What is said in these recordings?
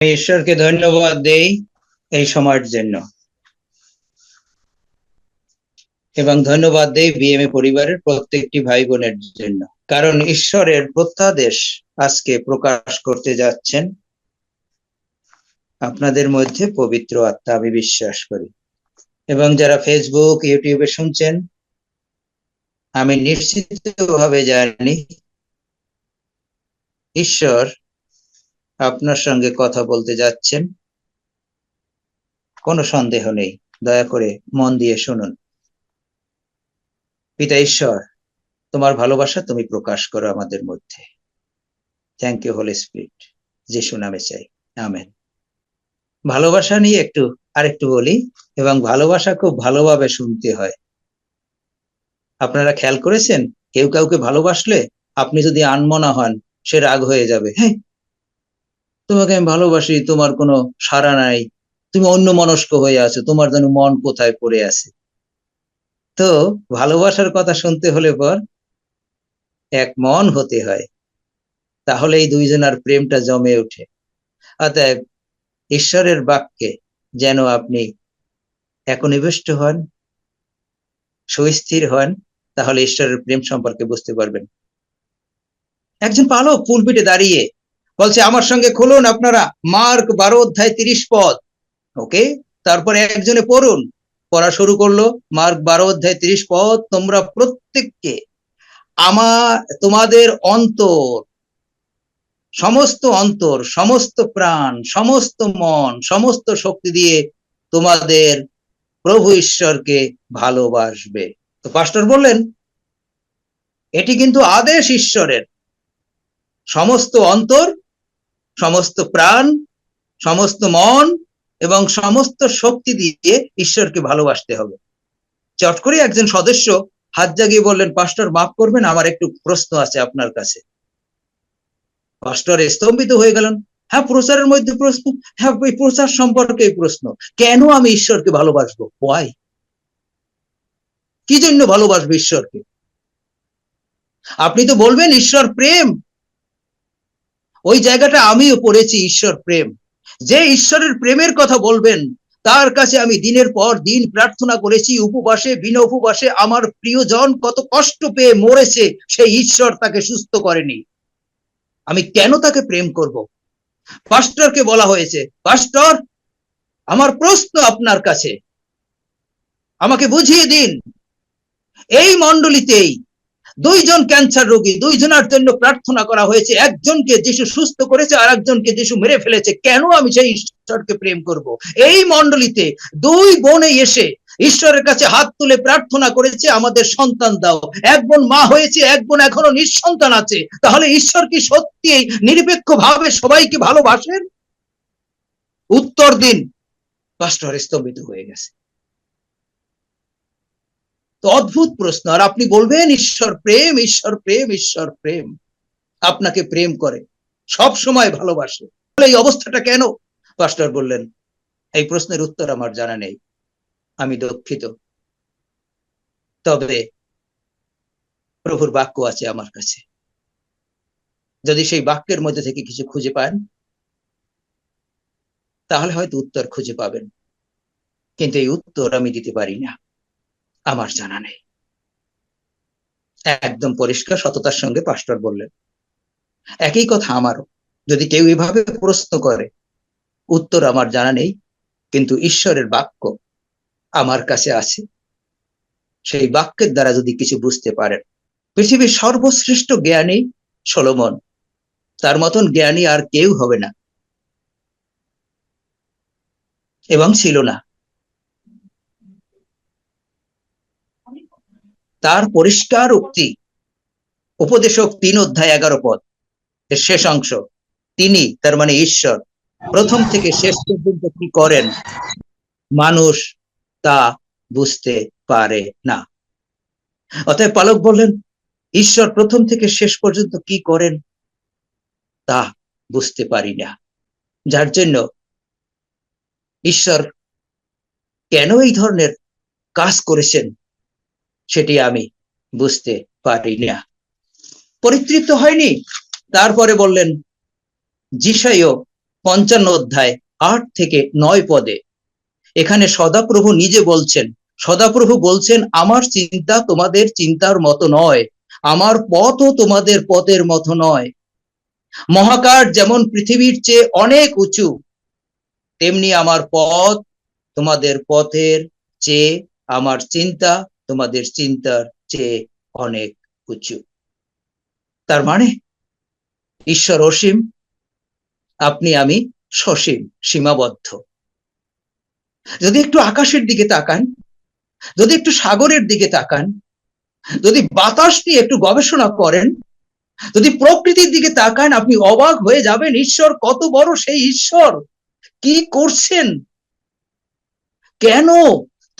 আমি ঈশ্বরকে ধন্যবাদ দেই এই সময়ের জন্য। এবং ধন্যবাদ দেই বিএমএ পরিবারের প্রত্যেকটি ভাই বোনের জন্য। কারণ ঈশ্বরের প্রত্যাদেশ আজকে প্রকাশ করতে যাচ্ছেন। আপনাদের মধ্যে পবিত্র আত্মা, আমি বিশ্বাস করি। এবং যারা ফেসবুক ইউটিউবে শুনছেন, আমি নিশ্চিতভাবে জানি, ঈশ্বর আপনার সঙ্গে কথা বলতে যাচ্ছেন। কোনো সন্দেহ নেই, দয়া করে মন দিয়ে শুনুন। পিতা ঈশ্বর, তোমার ভালোবাসা তুমি প্রকাশ করো আমাদের মধ্যে। থ্যাংক ইউ হোলি স্পিরিট যিশু নামে চাই। আমেন ভালোবাসা নিয়ে একটু, আরেকটু বলি, এবং ভালোবাসা খুব ভালোভাবে শুনতে হয়। আপনারা খেয়াল করেছেন? কেউ কাউকে ভালোবাসলে আপনি যদি আনমনা হন, সে রাগ হয়ে যাবে। হ্যাঁ তোমাকে আমি ভালোবাসি, তোমার কোনো সাড়া নাই। তুমি অন্য মনস্ক হয়ে আছো, তোমার যেন মন কোথায় পড়ে আছে। তো ভালোবাসার কথা শুনতে হলে পর এক মন হতে হয়। তাহলে এই দুইজনের প্রেমটা জমে ওঠে। অতএব ঈশ্বরের বাক্যে যেন আপনি একনিবিষ্ট হন, সুস্থির হন, তাহলে ঈশ্বরের প্রেম সম্পর্কে বুঝতে পারবেন। একজন পালক পুলপিটে দাঁড়িয়ে বলছে, আমার সঙ্গে খুলুন আপনারা, মার্ক বারো অধ্যায় তিরিশ পদ। ওকে, তারপরে একজনে পড়ুন, পড়া শুরু করল, মার্ক বারো অধ্যায় তিরিশ পদ, তোমরা প্রত্যেককে আমার, তোমাদের অন্তর, সমস্ত অন্তর, সমস্ত প্রাণ, সমস্ত মন, সমস্ত শক্তি দিয়ে তোমাদের প্রভু ঈশ্বরকে ভালোবাসবে। তো পাস্টর বললেন, এটি কিন্তু আদেশ ঈশ্বরের। সমস্ত অন্তর সমস্ত প্রাণ, সমস্ত মন এবং সমস্ত শক্তি দিয়ে ঈশ্বরকে ভালোবাসতে হবে। চট করে একজন সদস্য হাত জাগিয়ে বললেন, পাস্টর, মাফ করবেন, আমার একটু প্রশ্ন আছে আপনার কাছে। পাস্টর স্তম্ভিত হয়ে গেলেন হ্যাঁ প্রচারের মধ্যে প্রশ্ন হ্যাঁ ওই প্রচার সম্পর্কে প্রশ্ন, কেন আমি ঈশ্বরকে ভালোবাসবো? ওয়াই কি জন্য ভালোবাসবো ঈশ্বরকে? আপনি তো বলবেন, ঈশ্বর প্রেম ওই জায়গাটা আমিও পড়েছি ঈশ্বর প্রেম। যে ঈশ্বরের প্রেমের কথা বলবেন, তার কাছে আমি দিনের পর দিন প্রার্থনা করেছি, উপবাসে, বিনা উপবাসে আমার প্রিয়জন কত কষ্ট পেয়ে মরেছে, সেই ঈশ্বর তাকে সুস্থ করেনি। আমি কেন তাকে প্রেম করব? পাস্টরকে বলা হয়েছে, পাস্টর, আমার প্রশ্ন আপনার কাছে। আমাকে বুঝিয়ে দিন। এই মন্ডলীতেই দুইজন ক্যান্সার রোগী, দুইজনের জন্য প্রার্থনা করা হয়েছে। একজনকে যিশু সুস্থ করেছে আর একজনকে যিশু মেরে ফেলেছে। কেন আমি সেই ঈশ্বরকে প্রেম করব? এই মন্ডলীতে দুই বোনে এসে ঈশ্বরের কাছে হাত তুলে প্রার্থনা করেছে, আমাদের সন্তান দাও। এক বোন মা হয়েছে, এক বোন এখনও নিঃসন্তান আছে। তাহলে ঈশ্বর কি সত্যি নিরপেক্ষ ভাবে সবাইকে ভালোবাসেন? উত্তর দিন, পাস্টর স্তম্ভিত হয়ে গেছে। তো অদ্ভুত প্রশ্ন। আর আপনি বলবেন, ঈশ্বর প্রেম ঈশ্বর প্রেম ঈশ্বর প্রেম। আপনাকে প্রেম করে, সব সময় ভালোবাসে। এই অবস্থাটা কেন? পাস্টর বললেন, এই প্রশ্নের উত্তর আমার জানা নেই। আমি দুঃখিত। তবে প্রভুর বাক্য আছে আমার কাছে। যদি সেই বাক্যের মধ্যে থেকে কিছু খুঁজে পান, তাহলে হয়তো উত্তর খুঁজে পাবেন। কিন্তু এই উত্তর আমি দিতে পারি না। আমার জানা নেই। একদম পরিষ্কার সততার সঙ্গে পাস্টর বললেন, একই কথা আমারও। যদি কেউ এভাবে প্রশ্ন করে, উত্তর আমার জানা নেই, কিন্তু ঈশ্বরের বাক্য আমার কাছে আছে। সেই বাক্যের দ্বারা যদি কিছু বুঝতে পারেন, পৃথিবীর সর্বশ্রেষ্ঠ জ্ঞানী সলোমন, তার মতন জ্ঞানী আর কেউ হবে না। এবং ছিল না। তার পরিষ্কার উক্তি। উপদেশক তিন অধ্যায় এগারো পদ। এর শেষ অংশ। তিনি, তার মানে ঈশ্বর, প্রথম থেকে শেষ পর্যন্ত কি করেন? মানুষ তা বুঝতে পারে না। অতএব পালক বললেন, ঈশ্বর প্রথম থেকে শেষ পর্যন্ত কি করেন? তা বুঝতে পারি না। যার জন্য ঈশ্বর কেন এই ধরনের কাজ করেছেন? সেটি আমি বুঝতে পারি না পরিতৃপ্ত হয়নি। তারপরে বললেন জিসাইও পঞ্চান্ন অধ্যায় আট থেকে নয় পদে, এখানে সদাপ্রভু নিজে বলছেন, সদাপ্রভু বলছেন, আমার চিন্তা তোমাদের চিন্তার মতো নয়, আমার পথও তোমাদের পথের মতো নয়। মহাকাশ যেমন পৃথিবীর চেয়ে অনেক উঁচু, তেমনি আমার পথ তোমাদের পথের চেয়ে আমার চিন্তা তোমাদের চিন্তার চেয়ে অনেক উঁচু। তার মানে ঈশ্বর অসীম, আপনি, আমি সসীম, সীমাবদ্ধ। যদি একটু আকাশের দিকে তাকান, যদি একটু সাগরের দিকে তাকান, যদি বাতাস নিয়ে একটু গবেষণা করেন, যদি প্রকৃতির দিকে তাকান, আপনি অবাক হয়ে যাবেন, ঈশ্বর কত বড় সেই ঈশ্বর! কি করছেন? কেন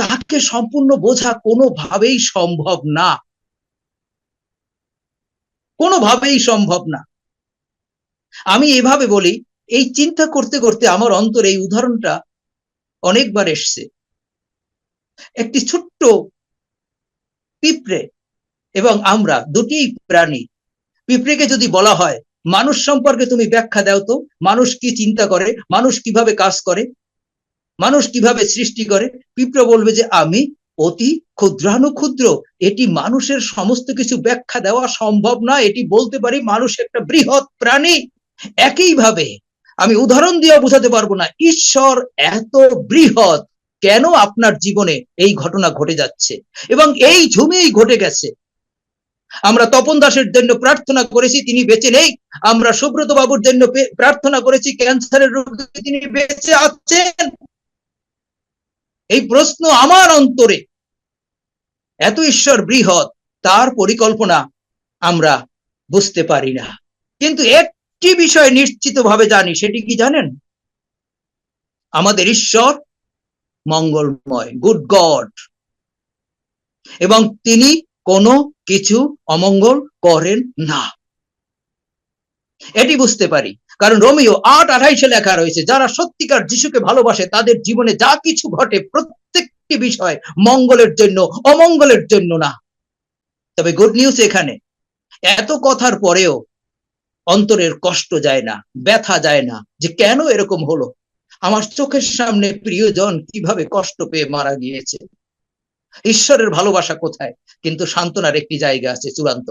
তাকে সম্পূর্ণ বোঝা কোনোভাবেই সম্ভব না। কোনোভাবেই সম্ভব না। আমি এভাবে বলি, এই চিন্তা করতে করতে আমার অন্তর এই উদাহরণটা অনেকবার এসছে। একটি ছোট্ট পিঁপড়ে এবং আমরা দুটি প্রাণী। পিঁপড়েকে যদি বলা হয়, মানুষ সম্পর্কে তুমি ব্যাখ্যা দাও তো, মানুষ কি চিন্তা করে, মানুষ কীভাবে কাজ করে? মানুষ কীভাবে সৃষ্টি করে? পিঁপড়ে বলবে যে, আমি অতি ক্ষুদ্রাণু ক্ষুদ্র এটি মানুষের সমস্ত কিছু ব্যাখ্যা দেওয়া সম্ভব না এটি বলতে পারি মানুষ একটা বৃহৎ প্রাণী। একইভাবে আমি উদাহরণ দিয়ে বোঝাতে পারব না, ঈশ্বর এত বৃহৎ। কেন আপনার জীবনে এই ঘটনা ঘটে যাচ্ছে? এবং এই ঝুমেই ঘটে গেছে। আমরা তপন দাসের জন্য প্রার্থনা করেছি, তিনি বেঁচে নেই। আমরা সুব্রত বাবুর জন্য প্রার্থনা করেছি, ক্যান্সারের রোগে তিনি বেঁচে আছেন। এই প্রশ্ন আমার অন্তরে। এত ঈশ্বর বৃহৎ, তার পরিকল্পনা আমরা বুঝতে পারি না। কিন্তু একটি বিষয় নিশ্চিত ভাবে জানি, সেটি কি জানেন? আমাদের ঈশ্বর মঙ্গলময় গুড গড এবং তিনি কোনো কিছু অমঙ্গল করেন না। এটি বুঝতে পারি। কারণ রোমিও আট আঠাইশে লেখা রয়েছে, যারা সত্যিকার যিশুকে ভালোবাসে, তাদের জীবনে যা কিছু ঘটে প্রত্যেকটি বিষয় মঙ্গলের জন্য, অমঙ্গলের জন্য না। তবে গুড নিউজ এখানে, এত কথার পরেও অন্তরের কষ্ট যায় না, ব্যথা যায় না, যে কেন এরকম হলো? আমার চোখের সামনে প্রিয়জন কীভাবে কষ্ট পেয়ে মারা গিয়েছে? ঈশ্বরের ভালোবাসা কোথায়? কিন্তু সান্ত্বনার একটি জায়গা আছে চূড়ান্ত,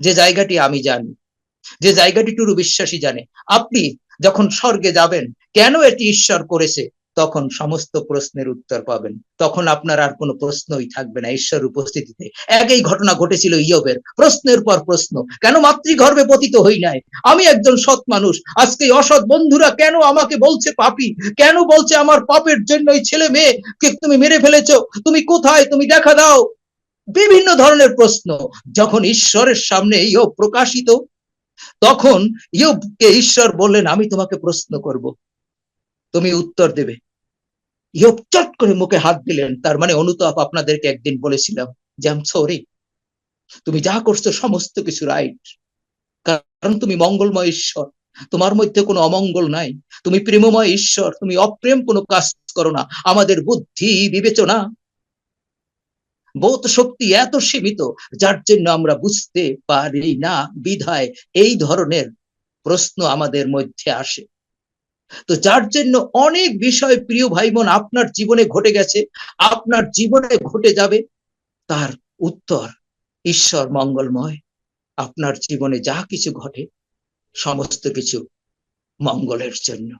যে জায়গাটি আমি জানি। যে জায়গাটি টুরু বিশ্বাসী জানে। আপনি যখন স্বর্গে যাবেন, কেন এটি ঈশ্বর করেছে? তখন সমস্ত প্রশ্নের উত্তর পাবেন। তখন আপনার আর কোনো প্রশ্নই থাকবে না ঈশ্বর উপস্থিতিতে। একই ঘটনা ঘটেছিল ইয়বের। প্রশ্নের পর প্রশ্ন, কেন মাতৃগর্ভে পতিত হই নাই? আমি একজন সৎ মানুষ। আজকে অসৎ বন্ধুরা কেন আমাকে বলছে পাপি? কেন বলছে আমার পাপের জন্য ছেলে মেয়ে কে তুমি মেরে ফেলেছো? তুমি কোথায়? তুমি দেখা দাও। বিভিন্ন ধরনের প্রশ্ন। যখন ঈশ্বরের সামনে ইয়ব প্রকাশিত তখন ইয়বকে ঈশ্বর বললেন, আমি তোমাকে প্রশ্ন করব। তুমি উত্তর দেবে। ইয়ব চট করে মুখে হাত দিলেন। তার মানে অনুতাপ আপনাদেরকে একদিন বলেছিলাম যে আম সরি তুমি যা করছ সমস্ত কিছু রাইট কারণ তুমি মঙ্গলময় ঈশ্বর। তোমার মধ্যে কোনো অমঙ্গল নাই। তুমি প্রেমময় ঈশ্বর। তুমি অপ্রেম কোনো কাজ করো না। আমাদের বুদ্ধি বিবেচনা বোধ শক্তি এত সীমিত, যার জন্য আমরা বুঝতে পারি না বিধায় এই ধরনের প্রশ্ন আমাদের মধ্যে আসে। তো যার জন্য অনেক বিষয় প্রিয় ভাই বোন আপনার জীবনে ঘটে গেছে, আপনার জীবনে ঘটে যাবে, তার উত্তর ঈশ্বর মঙ্গলময়। আপনার জীবনে যা কিছু ঘটে, সমস্ত কিছু মঙ্গলের জন্য।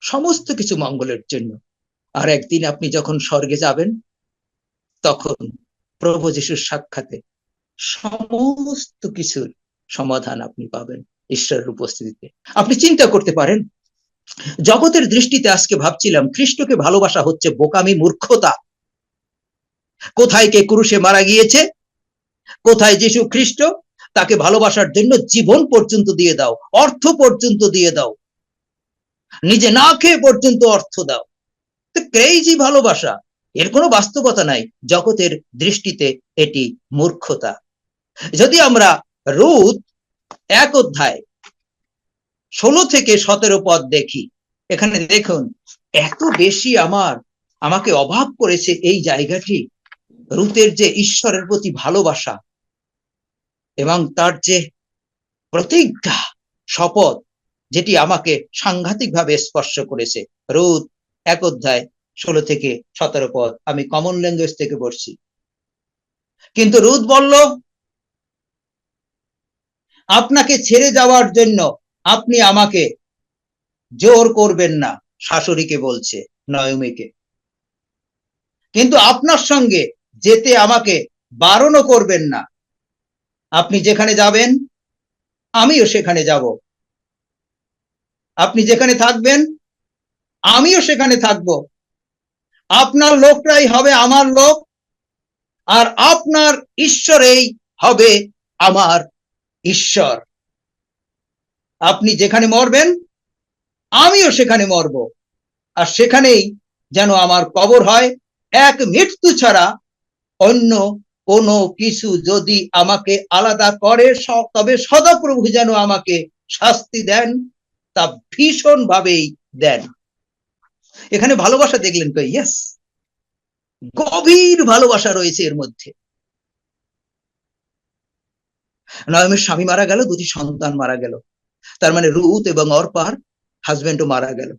সমস্ত কিছু মঙ্গলের জন্য। আর একদিন আপনি যখন স্বর্গে যাবেন তখন প্রভু যিশুর সাক্ষাতে সমস্ত কিছুর সমাধান আপনি পাবেন ঈশ্বরের উপস্থিতিতে। আপনি চিন্তা করতে পারেন, জগতের দৃষ্টিতে আজকে ভাবছিলাম, খ্রিস্টকে ভালোবাসা হচ্ছে বোকামি, মূর্খতা। কোথায় কে ক্রুশে মারা গিয়েছে? কোথায় যিশু খ্রিস্ট? তাকে ভালোবাসার জন্য জীবন পর্যন্ত দিয়ে দাও, অর্থ পর্যন্ত দিয়ে দাও। নিজে না খেয়ে পর্যন্ত অর্থ দাও। ক্রেজি ভালোবাসা? এর কোনো বাস্তবতা নাই। জগতের দৃষ্টিতে এটি মূর্খতা। যদি আমরা রুদ এক অধ্যায় ষোলো থেকে সতেরো পদ দেখি, এখানে দেখুন, এত বেশি আমার, আমাকে অভাব করেছে এই জায়গাটি। রুতের যে ঈশ্বরের প্রতি ভালোবাসা এবং তার যে প্রতিজ্ঞা শপথ, যেটি আমাকে সাংঘাতিকভাবে স্পর্শ করেছে। রোদ এক অধ্যায় ষোলো থেকে সতেরো পদ। আমি কমন ল্যাঙ্গুয়েজ থেকে পড়ছি। কিন্তু রুদ বলল, আপনাকে ছেড়ে যাওয়ার জন্য আপনি আমাকে জোর করবেন না, শাশুড়িকে বলছে, নয়মিকে। কিন্তু আপনার সঙ্গে যেতে আমাকে বারণও করবেন না। আপনি যেখানে যাবেন, আমিও সেখানে যাব। আপনি যেখানে থাকবেন, আমিও সেখানে থাকব। আপনার লোকরাই হবে আমার লোক, আর আপনার ঈশ্বরেই হবে আমার ঈশ্বর। আপনি যেখানে মরবেন, আমিও সেখানে মরব। আর সেখানেই যেন আমার কবর হয়, এক মৃত্যু ছাড়া অন্য কোনো কিছু যদি আমাকে আলাদা করে তবে সদাপ্রভু যেন আমাকে শাস্তি দেন, তা ভীষণ ভাবেই দেন। এখানে ভালোবাসা দেখলেন তো ইয়েস গভীর ভালোবাসা রয়েছে এর মধ্যে। নয়মের স্বামী মারা গেল, দুটি সন্তান মারা গেল। তার মানে রুত এবং অর্পার হাজবেন্ডও মারা গেল।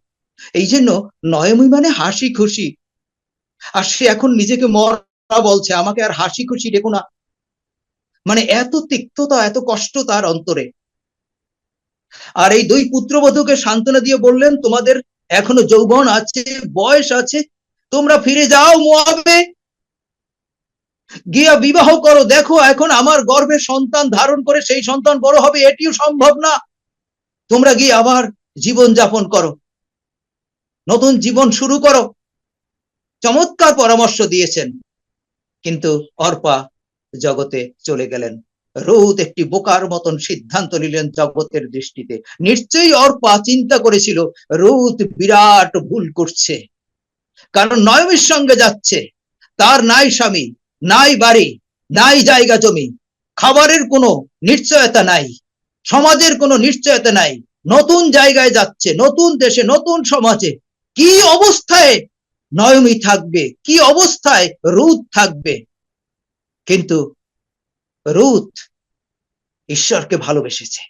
এই জন্য নয়মী মানে হাসি খুশি। আর সে এখন নিজেকে মরা বলছে, আমাকে আর হাসি খুশি ডেকো না। মানে এত তিক্ততা, এত কষ্ট তার অন্তরে। আর এই দুই পুত্রবধূকে সান্ত্বনা দিয়ে বললেন, তোমাদের এখনও যৌবন আছে, বয়স আছে, তোমরা ফিরে যাও মোয়াবে গিয়া বিবাহ করো, দেখো এখন আমার গর্ভে সন্তান ধারণ করে সেই সন্তান বড় হবে, এটিও সম্ভব না। তোমরা গিয়ে আবার জীবন যাপন করো। নতুন জীবন শুরু করো। চমৎকার পরামর্শ দিয়েছেন। কিন্তু অর্পা জগতে চলে গেলেন। রৌদ একটি বোকার মতন সিদ্ধান্ত নিলেন জগতের দৃষ্টিতে। নিশ্চয়ই অর্পা চিন্তা করেছিল, রৌদ বিরাট ভুল করছে। কারণ নয়মের সঙ্গে যাচ্ছে। তার নাই স্বামী, নাই বাড়ি, নাই জায়গা জমি। খাবারের কোনো নিশ্চয়তা নাই। সমাজের কোনো নিশ্চয়তা নাই। নতুন জায়গায় যাচ্ছে, নতুন দেশে, নতুন সমাজে। কি অবস্থায় নয়মি থাকবে? কি অবস্থায় রুথ থাকবে? কিন্তু রুথ ঈশ্বরকে ভালোবেসেছে।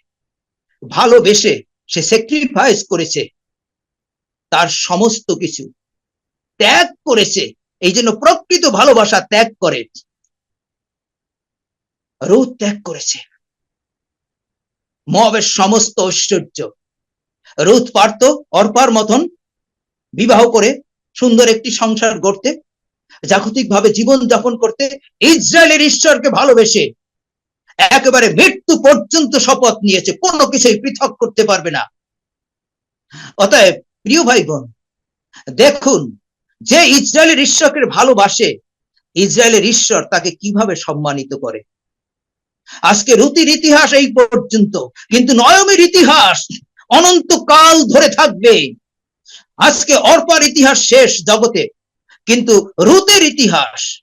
ভালোবেসে সে স্যাক্রিফাইস করেছে তার সমস্ত কিছু। ত্যাগ করেছে, এই জন্য প্রকৃত ভালোবাসা ত্যাগ করে। রুথ ত্যাগ করেছে। মবের সমস্ত ঐশ্বর্য। রুথ পারত অর্পার মতন বিবাহ করে সুন্দর একটি সংসার গড়তে জাগতিক ভাবে জীবন যাপন করতে, ইসরায়েলের ঈশ্বরকে ভালোবেসে একেবারে মৃত্যু পর্যন্ত শপথ নিয়েছে, কোনো কিছুই পৃথক করতে পারবে না। অতএব প্রিয় ভাই বোন দেখুন, যে ইসরায়েলের ঈশ্বরকে ভালোবাসে, ইসরায়েলের ঈশ্বর তাকে কীভাবে সম্মানিত করে? আজকে রুতির ইতিহাস এই পর্যন্ত, কিন্তু নয়মের ইতিহাস অনন্তকাল ধরে থাকবে। আজকে অর্পার ইতিহাস শেষ জগতে, কিন্তু রুতের ইতিহাস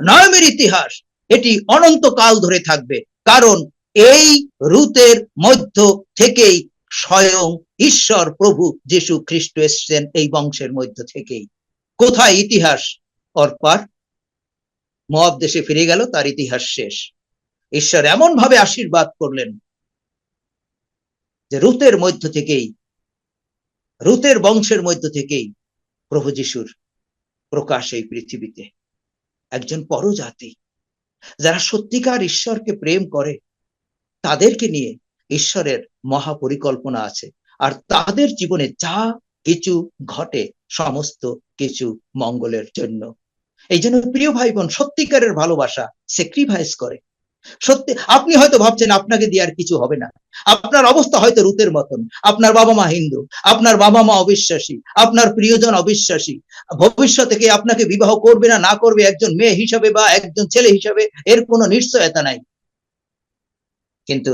নয়মের ইতিহাস এটি অনন্তকাল ধরে থাকবে। কারণ এই রুতের মধ্য থেকেই স্বয়ং ঈশ্বর প্রভু যীশু খ্রিস্ট এসছেন এই বংশের মধ্য থেকেই। কোথায় ইতিহাস? অর্পার মব দেশে ফিরে গেল, তার ইতিহাস শেষ। ঈশ্বর এমন ভাবে আশীর্বাদ করলেন যে রুতের মধ্য থেকেই, রুতের বংশের মধ্য থেকেই প্রভু যিশুর প্রকাশ এই পৃথিবীতে। একজন পরজাতি যারা সত্যিকার ঈশ্বরকে প্রেম করে, তাদেরকে নিয়ে ঈশ্বরের মহাপরিকল্পনা আছে। আর তাদের জীবনে যা কিছু ঘটে, সমস্ত কিছু মঙ্গলের জন্য। এই জন্য প্রিয় ভাই বোন সত্যিকারের ভালোবাসা স্যাক্রিফাইস করে। সত্যি, আপনি হয়তো ভাবছেন আপনাকে দিয়ে আর কিছু হবে না। আপনার অবস্থা হয়তো রুতের মতন। আপনার বাবা মা হিন্দু, আপনার বাবা মা অবিশ্বাসী, আপনার প্রিয়জন অবিশ্বাসী। ভবিষ্যৎ থেকে আপনাকে বিবাহ করবে না না করবে একজন মেয়ে হিসাবে বা একজন ছেলে হিসাবে, এর কোনো নিশ্চয়তা নাই। কিন্তু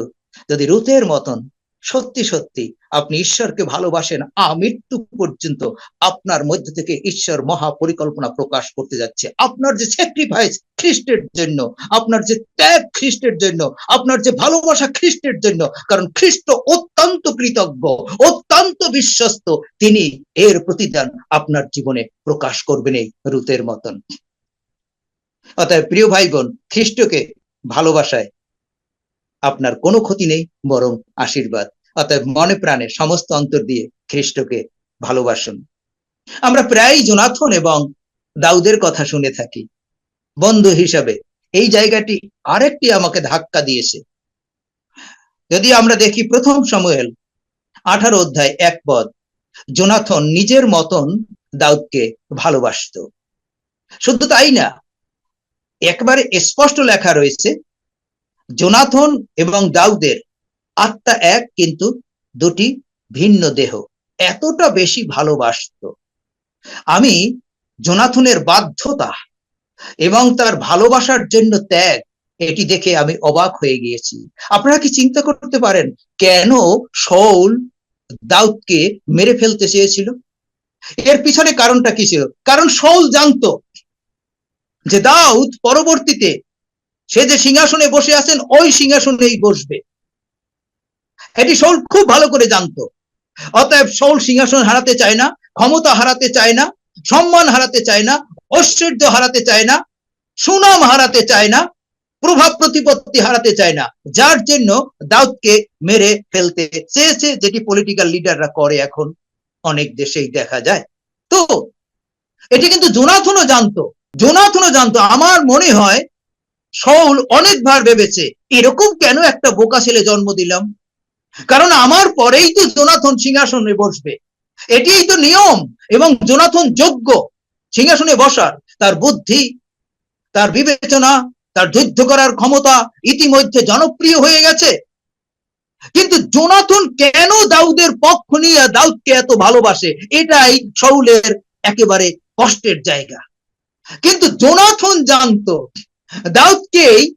যদি রুতের মতন, সত্যি সত্যি আপনি ঈশ্বরকে ভালোবাসেন আমৃত্যু পর্যন্ত আপনার মধ্যে থেকে ঈশ্বর মহা পরিকল্পনা প্রকাশ করতে যাচ্ছে। আপনার যে স্যাক্রিফাইস খ্রিস্টের জন্য, আপনার যে ত্যাগ খ্রিস্টের জন্য, আপনার যে ভালোবাসা খ্রিস্টের জন্য, কারণ খ্রিস্ট অত্যন্ত কৃতজ্ঞ, অত্যন্ত বিশ্বস্ত, তিনি এর প্রতিদান আপনার জীবনে প্রকাশ করবেন এই রুতের মতন। অতএব প্রিয় ভাই বোন খ্রিস্টকে ভালোবাসায় আপনার কোনো ক্ষতি নেই, বরং আশীর্বাদ। অতএব মনে প্রাণে সমস্ত অন্তর দিয়ে খ্রিস্টকে ভালোবাসুন। আমরা প্রায়ই জোনাথন এবং দাউদের কথা শুনে থাকি। বন্ধু হিসাবে এই জায়গাটি আরেকটি আমাকে ধাক্কা দিয়েছে। যদি আমরা দেখি প্রথম সময়েল আঠারো অধ্যায় এক পদ, জোনাথন নিজের মতন দাউদকে ভালোবাসত। শুধু তাই না, একবারে স্পষ্ট লেখা রয়েছে, জোনাথন এবং দাউদের আত্মা এক, কিন্তু দুটি ভিন্ন দেহ। এতটা বেশি ভালোবাসত। আমি জোনাথনের বাধ্যতা এবং তার ভালোবাসার জন্য ত্যাগ, এটি দেখে আমি অবাক হয়ে গিয়েছি। আপনারা কি চিন্তা করতে পারেন, কেন শৌল দাউদকে মেরে ফেলতে চেয়েছিল? এর পিছনে কারণটা কি ছিল? কারণ শৌল জানতো যে দাউদ পরবর্তীতে সে যে সিংহাসনে বসে আছেন, ওই সিংহাসনেই বসবে। এটি শৌল খুব ভালো করে জানতো। অতএব শৌল সিংহাসন হারাতে চায় না, ক্ষমতা হারাতে চায় না, সম্মান হারাতে চায় না, ঐশ্বর্য হারাতে চায় না, সুনাম হারাতে চায় না, প্রভাব প্রতিপত্তি হারাতে চায় না। যার জন্য দাউদকে মেরে ফেলতে চেয়েছে, যেটি পলিটিক্যাল লিডাররা করে এখন অনেক দেশেই দেখা যায়। তো এটি কিন্তু জোনাথনও জানতো জোনাথনও জানতো। আমার মনে হয় শৌল অনেকবার ভেবেছে, এরকম কেন একটা বোকা ছেলে জন্ম দিলাম? কারণ আমার পরেই তো জোনাথন সিংহাসনে বসবে। এটিই তো নিয়ম এবং জোনাথন যোগ্য সিংহাসনে বসার। তার বুদ্ধি, তার বিবেচনা, তার যুদ্ধ করার ক্ষমতা ইতিমধ্যে জনপ্রিয় হয়ে গেছে। কিন্তু জোনাথন কেন দাউদের পক্ষ নিয়ে দাউদকে এত ভালোবাসে? এটাই শৌলের একেবারে কষ্টের জায়গা। কিন্তু জোনাথন জানতো, দাউদকেই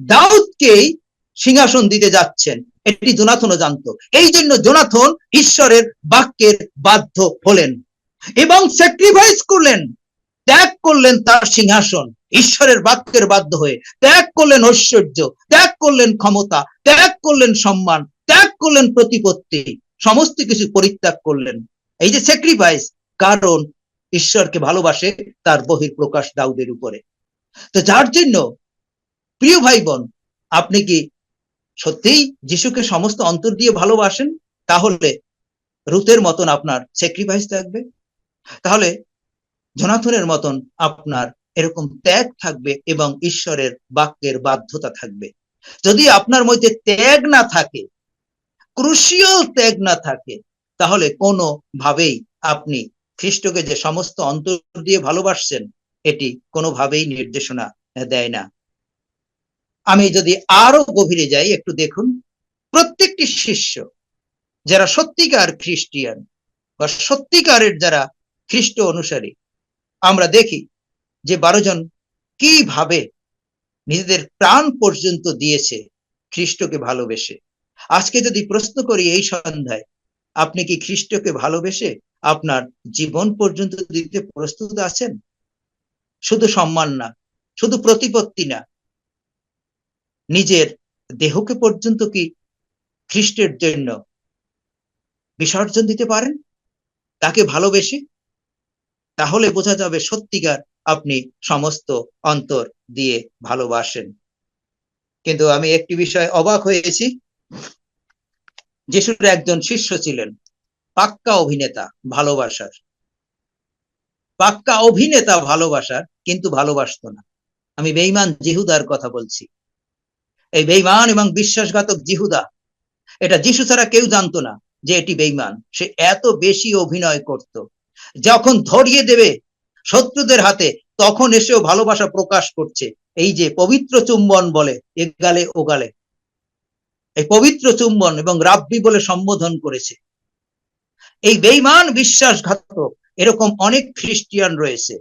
দাউদকেই সিংহাসন দিতে যাচ্ছেন। এটি জোনাথনও জানতো। এই জন্য জোনাথন ঈশ্বরের বাক্যের বাধ্য হলেন এবং স্যাক্রিফাইস করলেন। ত্যাগ করলেন তার সিংহাসন। ঈশ্বরের বাক্যের বাধ্য হয়ে। ত্যাগ করলেন ঐশ্বর্য, ত্যাগ করলেন ক্ষমতা, ত্যাগ করলেন সম্মান, ত্যাগ করলেন প্রতিপত্তি, সমস্ত কিছু পরিত্যাগ করলেন। এই যে স্যাক্রিফাইস কারণ ঈশ্বরকে ভালোবাসে তার বহির প্রকাশ দাউদের উপরে। তো যার জন্য, প্রিয় ভাই বোন আপনি কি সত্যিই যিশুকে সমস্ত অন্তর দিয়ে ভালোবাসেন, তাহলে রুতের মতন আপনার স্যাক্রিফাইস থাকবে। তাহলে জনাথনের মতন আপনার এরকম ত্যাগ থাকবে এবং ঈশ্বরের বাক্যের বাধ্যতা থাকবে। যদি আপনার মধ্যে ত্যাগ না থাকে ক্রুশিয়াল ত্যাগ না থাকে, তাহলে কোনো ভাবেই আপনি খ্রিস্টকে যে সমস্ত অন্তর দিয়ে ভালোবাসছেন, এটি কোনোভাবেই নির্দেশনা দেয় না। আমি যদি আরও গভীরে যাই, একটু দেখুন, প্রত্যেকটি শিষ্য যারা সত্যিকার খ্রিস্টিয়ান বা সত্যিকারের যারা খ্রিস্ট অনুসারী, আমরা দেখি যে বারো জন কীভাবে নিজেদের প্রাণ পর্যন্ত দিয়েছে খ্রিস্টকে ভালোবেসে। আজকে যদি প্রশ্ন করি এই সন্ধ্যায়, আপনি কি খ্রিস্টকে ভালোবেসে আপনার জীবন পর্যন্ত দিতে প্রস্তুত আছেন? শুধু সম্মান না, শুধু প্রতিপত্তি না নিজের দেহকে পর্যন্ত কি খ্রিস্টের জন্য বিসর্জন দিতে পারেন? তাকে ভালোবেসে? তাহলে বোঝা যাবে সত্যিকার আপনি সমস্ত অন্তর দিয়ে ভালোবাসেন। কিন্তু আমি একটি বিষয় অবাক হয়েছি। যিশুর একজন শিষ্য ছিলেন, পাক্কা অভিনেতা, ভালোবাসার। পাক্কা অভিনেতা ভালোবাসার, কিন্তু ভালোবাসত না। আমি বেইমান জিহুদার কথা বলছি। এই বেইমান এবং বিশ্বাসঘাতক জিহুদা। এটা যিশু ছাড়া কেউ জানতো না যে এটি বেইমান সে এত বেশি অভিনয় করত। যখন ধরিয়ে দেবে শত্রুদের হাতে, তখন এসেও ভালোবাসা প্রকাশ করছে। এই যে পবিত্র চুম্বন বলে এক গালে, ও গালে। এই পবিত্র চুম্বন এবং রাব্বি বলে সম্বোধন করেছে। এই বেইমান বিশ্বাসঘাতক, এরকম অনেক খ্রিস্টিয়ান রয়েছে।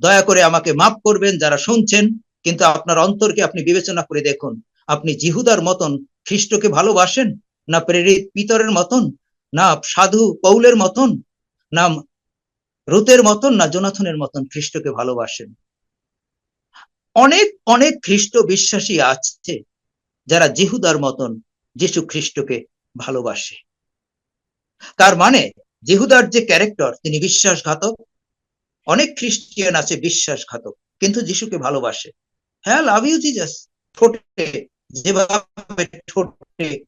দয়া করে আমাকে মাফ করবেন যারা শুনছেন, কিন্তু আপনার অন্তরকে আপনি বিবেচনা করে দেখুন। আপনি জিহুদার মতন খ্রিস্টকে ভালোবাসেন? না প্রেরিত পিতরের মতন? না সাধু পৌলের মতন? না রুতের মতন? না জোনাথনের মতন খ্রিস্টকে ভালোবাসেন? অনেক অনেক খ্রিস্ট বিশ্বাসী আছে যারা জিহুদার মতন যিশু খ্রিস্টকে ভালোবাসে। তার মানে জিহুদার যে ক্যারেক্টার, তিনি বিশ্বাসঘাতক। অনেক খ্রিস্টিয়ান আছে বিশ্বাসঘাতক, কিন্তু যিশুকে ভালোবাসে। হ্যাঁ লাভ ইউ জিজাস ঠোঁটে যেভাবে ঠোঁটে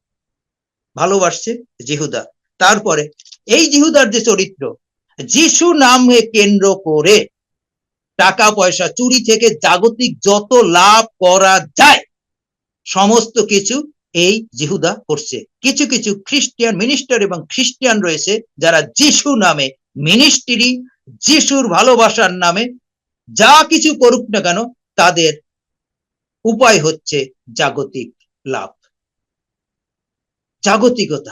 ভালোবাসছে জিহুদা। তারপরে, এই জিহুদার যে চরিত্র, যিশু নামে কেন্দ্র করে টাকা পয়সা চুরি থেকে জাগতিক যত লাভ করা যায়, সমস্ত কিছু এই জিহুদা করছে। কিছু কিছু খ্রিস্টিয়ান মিনিস্টার এবং খ্রিস্টিয়ান রয়েছে যারা যিশু নামে মিনিস্ট্রি যিশুর ভালোবাসার নামে যা কিছু করুক না কেন, তাদের উপায় হচ্ছে জাগতিক লাভ। জাগতিকতা।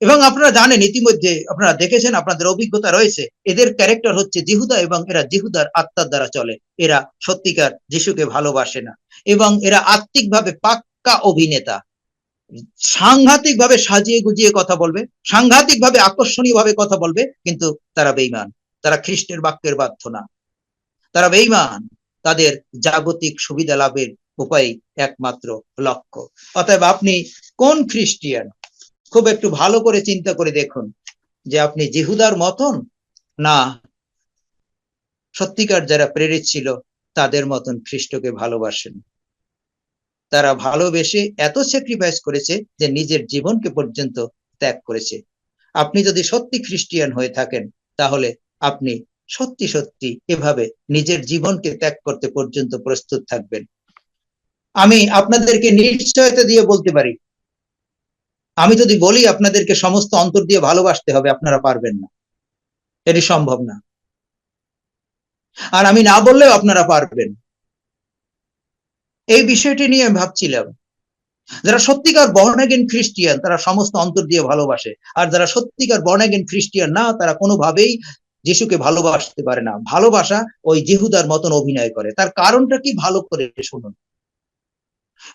এবং আপনারা জানেন, ইতিমধ্যে আপনারা দেখেছেন, আপনাদের অভিজ্ঞতা রয়েছে, এদের ক্যারেক্টার হচ্ছে জিহুদা এবং এরা জিহুদার আত্মার দ্বারা চলে। এরা সত্যিকার যিশুকে ভালোবাসে না। এবং এরা আত্মিকভাবে পাক্কা অভিনেতা। সাংঘাতিক ভাবে সাজিয়ে গুজিয়ে কথা বলবে সাংঘাতিক ভাবে আকর্ষণীয় ভাবে কথা বলবে, কিন্তু তারা বেইমান তারা খ্রিস্টের বাক্যের বাধ্য না। তারা বেইমান তাদের জাগতিক সুবিধা লাভের উপায় একমাত্র লক্ষ্য। অতএব আপনি কোন খ্রিস্টিয়ান? খুব একটু ভালো করে চিন্তা করে দেখুন যে আপনি জিহুদার মতন না সত্যিকার যারা প্রেরিত ছিল তাদের মতন খ্রিস্টকে ভালোবাসেন। তারা ভালোবেসে এত স্যাক্রিফাইস করেছে যে নিজের জীবনকে পর্যন্ত ত্যাগ করেছে। আপনি যদি সত্যি খ্রিস্টিয়ান হয়ে থাকেন, তাহলে আপনি সত্যি সত্যি এভাবে নিজের জীবনকে ত্যাগ করতে পর্যন্ত প্রস্তুত থাকবেন। আমি আপনাদেরকে নিশ্চয়তা দিয়ে বলতে পারি। আমি যদি বলি, আপনাদেরকে সমস্ত অন্তর দিয়ে ভালোবাসতে হবে, আপনারা পারবেন না। এটি সম্ভব না। আর আমি না বললেও আপনারা পারবেন। এই বিষয়টি নিয়ে আমি ভাবছিলাম, যারা সত্যিকার বর্ণাগেন খ্রিস্টিয়ান তারা সমস্ত অন্তর দিয়ে ভালোবাসে। আর যারা সত্যিকার বর্ণাগেন খ্রিস্টিয়ান না, তারা কোনোভাবেই যিশুকে ভালোবাসতে পারে না। ভালোবাসা ওই জেহুদার মতন অভিনয় করে। তার কারণটা কি? ভালো করে শুনুন।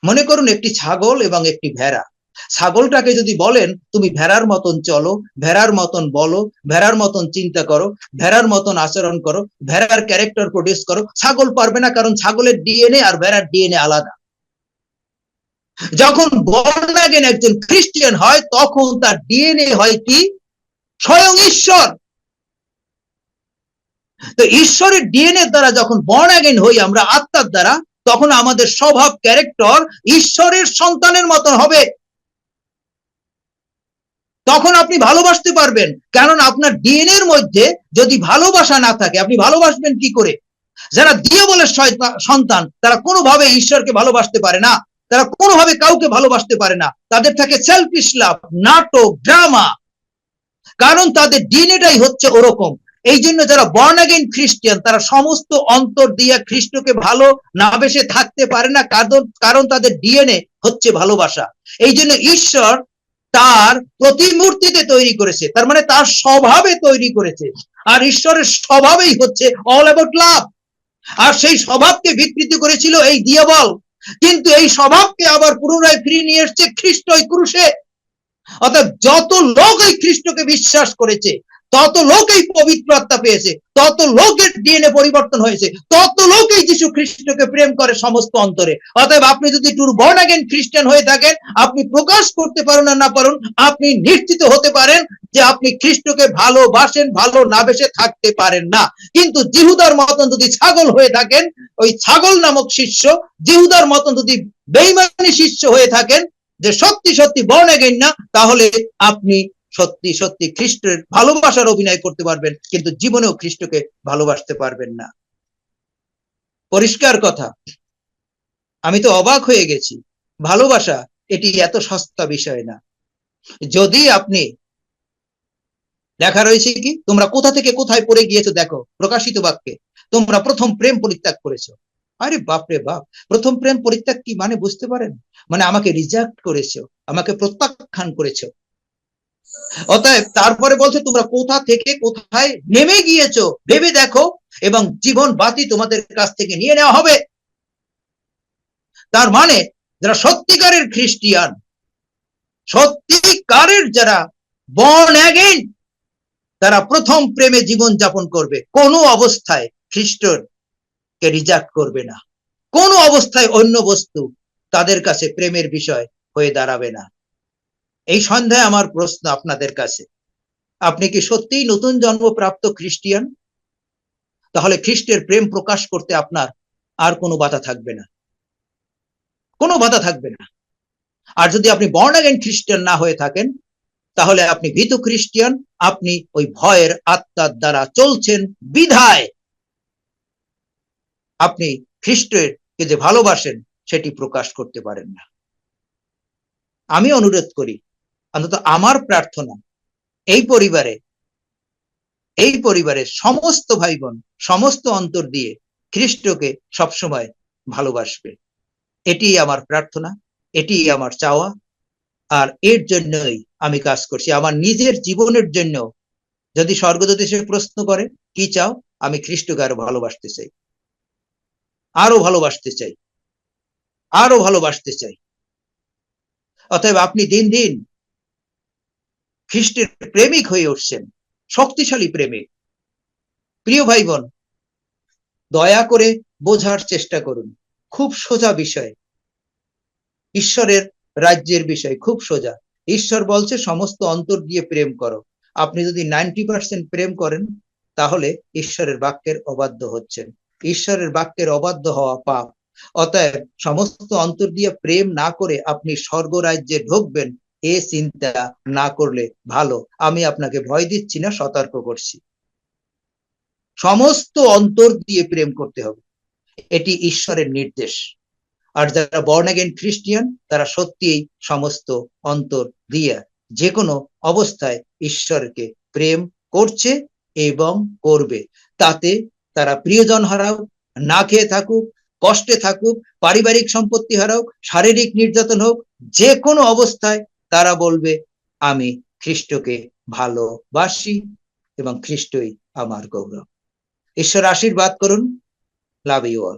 মনে করুন একটি ছাগল এবং একটি ভেড়া। ছাগলটাকে যদি বলেন, তুমি ভেড়ার মতন চলো, ভেড়ার মতন বলো, ভেড়ার মতন চিন্তা করো, ভেড়ার মতন আচরণ করো, ভেড়ার ক্যারেক্টার প্রডিউস করো। ছাগল পারবে না কারণ ছাগলের ডিএনএ আর ভেড়ার ডিএনএ আলাদা। যখন বর্ণাগেন একজন খ্রিস্টিয়ান হয়, তখন তার ডিএনএ হয় কি? স্বয়ং ঈশ্বর। তো ঈশ্বরের ডিএনএ দ্বারা যখন বর্ণাগেন হই আমরা আত্মার দ্বারা তখন আমাদের স্বভাব ক্যারেক্টার ঈশ্বরের সন্তানের মতন হবে। তখন আপনি ভালোবাসতে পারবেন। কারণ আপনার ডিএনএ মধ্যে যদি ভালোবাসা না থাকে, আপনি ভালোবাসবেন কি করে? যারা দিয়ে বলে সন্তান, তারা কোনোভাবে ঈশ্বরকে ভালোবাসতে পারে না। তারা কোনোভাবে কাউকে ভালোবাসতে পারে না। তাদের থাকে সেলফিশ লাভ নাটক ড্রামা কারণ তাদের ডিএনএটাই হচ্ছে ওরকম। এই জন্য যারা বর্ন অ্যাগেন খ্রিস্টিয়ান তারা সমস্ত অন্তর দিয়ে খ্রিস্টকে ভালো না বেসে থাকতে পারে না, কারণ কারণ তাদের ডিএনএ হচ্ছে ভালোবাসা। এই জন্য ঈশ্বর তার প্রতিমূর্তিতে তৈরি করেছে, তার মানে তার স্বভাবে তৈরি করেছে। আর ঈশ্বরের স্বভাবেই হচ্ছে অল অ্যাবাউট লাভ আর সেই স্বভাবকে বিকৃতি করেছিল এই দিয়াবল কিন্তু এই স্বভাবকে আবার পুনরায় ফিরিয়ে নিয়ে এসছে খ্রিস্ট ওই ক্রুশে। অর্থাৎ যত লোক এই খ্রিস্টকে বিশ্বাস করেছে তত লোকেই পবিত্র আত্মা পেয়েছে, তত লোকের ডিএনএ পরিবর্তন হয়েছে, তত লোকেই যিশু খ্রিস্টকে প্রেম করে সমস্ত অন্তরে। অতএব আপনি যদি টুর বর্ন অ্যাগেন খ্রিস্টান হয়ে থাকেন, আপনি প্রকাশ করতে পারেন না পারুন, আপনি নিশ্চিত হতে পারেন যে আপনি খ্রিস্টকে ভালোবাসেন, ভালো না বেসে থাকতে পারেন না। কিন্তু জিহুদার মতন যদি ছাগল হয়ে থাকেন, ওই ছাগল নামক শিষ্য, জিহুদার মতন যদি বেইমানি শিষ্য হয়ে থাকেন, যে সত্যি সত্যি অ্যাগেন না, তাহলে আপনি সত্যি সত্যি খ্রিস্টের ভালোবাসার অভিনয় করতে পারবেন, কিন্তু জীবনেও খ্রিস্টকে ভালোবাসতে পারবেন না। পরিষ্কার কথা, আমি তো অবাক হয়ে গেছি। ভালোবাসা, এটি এত সস্তা বিষয় না। যদি আপনি, লেখা রয়েছে কি? তোমরা কোথা থেকে কোথায় পড়ে গিয়েছো দেখো, প্রকাশিত বাক্যে। তোমরা প্রথম প্রেম পরিত্যাগ করেছ। আরে বাপরে বাপ, প্রথম প্রেম পরিত্যাগ কি মানে বুঝতে পারেন? মানে আমাকে রিজেক্ট করেছ, আমাকে প্রত্যাখ্যান করেছ। অতএব তারপরে বলছে, তোমরা কোথা থেকে কোথায় নেমে গিয়েছো? ভেবে দেখো এবং জীবন বাতি তোমাদের কাছ থেকে নিয়ে নেওয়া হবে। তার মানে যারা সত্যিকারের খ্রিস্টিয়ান, সত্যিকারের যারা বর্ন অ্যাগেন তারা প্রথম প্রেমে জীবন যাপন করবে। কোনো অবস্থায় খ্রিস্টর কে রিজাক্ট করবে না। কোনো অবস্থায় অন্য বস্তু তাদের কাছে প্রেমের বিষয় হয়ে দাঁড়াবে না। এই সন্ধ্যায় আমার প্রশ্ন আপনাদের কাছে। আপনি কি সত্যিই নতুন জন্মপ্রাপ্ত খ্রিস্টিয়ান? তাহলে খ্রিস্টের প্রেম প্রকাশ করতে আপনার আর কোনো বাধা থাকবে না। কোনো বাধা থাকবে না। আর যদি আপনি বর্ণাগেন খ্রিস্টান না হয়ে থাকেন, তাহলে আপনি ভীত খ্রিস্টিয়ান, আপনি ওই ভয়ের আত্মার দ্বারা চলছেন বিধায়। আপনি খ্রিস্টের কে যে ভালোবাসেন, সেটি প্রকাশ করতে পারেন না। আমি অনুরোধ করি অন্তত আমার প্রার্থনা এই পরিবারে, এই পরিবারের সমস্ত ভাই বোন সমস্ত অন্তর দিয়ে খ্রিস্টকে সবসময় ভালোবাসবে। এটি আমার প্রার্থনা এটি আমার চাওয়া, আর এর জন্যই আমি কাজ করছি। আমার নিজের জীবনের জন্য যদি স্বর্গদূত এসে প্রশ্ন করে, কি চাও? আমি খ্রিস্টকে আরও ভালোবাসতে চাই। আরও ভালোবাসতে চাই। আরও ভালোবাসতে চাই। অতএব আপনি দিন দিন খ্রিস্টের প্রেমিক হয়ে উঠছেন, শক্তিশালী প্রেমিক। প্রিয় ভাই বোন দয়া করে বোঝার চেষ্টা করুন, খুব সোজা বিষয়। ঈশ্বরের রাজ্যের বিষয় খুব সোজা। ঈশ্বর বলছে, সমস্ত অন্তর দিয়ে প্রেম করো। আপনি যদি নাইনটি পার্সেন্ট প্রেম করেন, তাহলে ঈশ্বরের বাক্যের অবাধ্য হচ্ছেন। ঈশ্বরের বাক্যের অবাধ্য হওয়া পাপ। অতএব সমস্ত অন্তর দিয়ে প্রেম না করে আপনি স্বর্গরাজ্যে ঢুকবেন এ চিন্তা না করলে ভালো। আমি আপনাকে ভয় দিচ্ছি না, সতর্ক করছি। সমস্ত অন্তর দিয়ে প্রেম করতে হবে। এটি ঈশ্বরের নির্দেশ। আর যারা বর্ন অ্যাগেন খ্রিস্টিয়ান তারা সত্যিই সমস্ত অন্তর দিয়ে যে কোনো অবস্থায় ঈশ্বরকে প্রেম করছে এবং করবে। তাতে তারা প্রিয়জন হারাও, না খেয়ে থাকুক, কষ্টে থাকুক, পারিবারিক সম্পত্তি হারাও, শারীরিক নির্যাতন হোক যে কোনো অবস্থায় তারা বলবে, আমি খ্রিস্টকে ভালোবাসি এবং খ্রিস্টই আমার গৌরব। ঈশ্বর আশীর্বাদ করুন। Love you all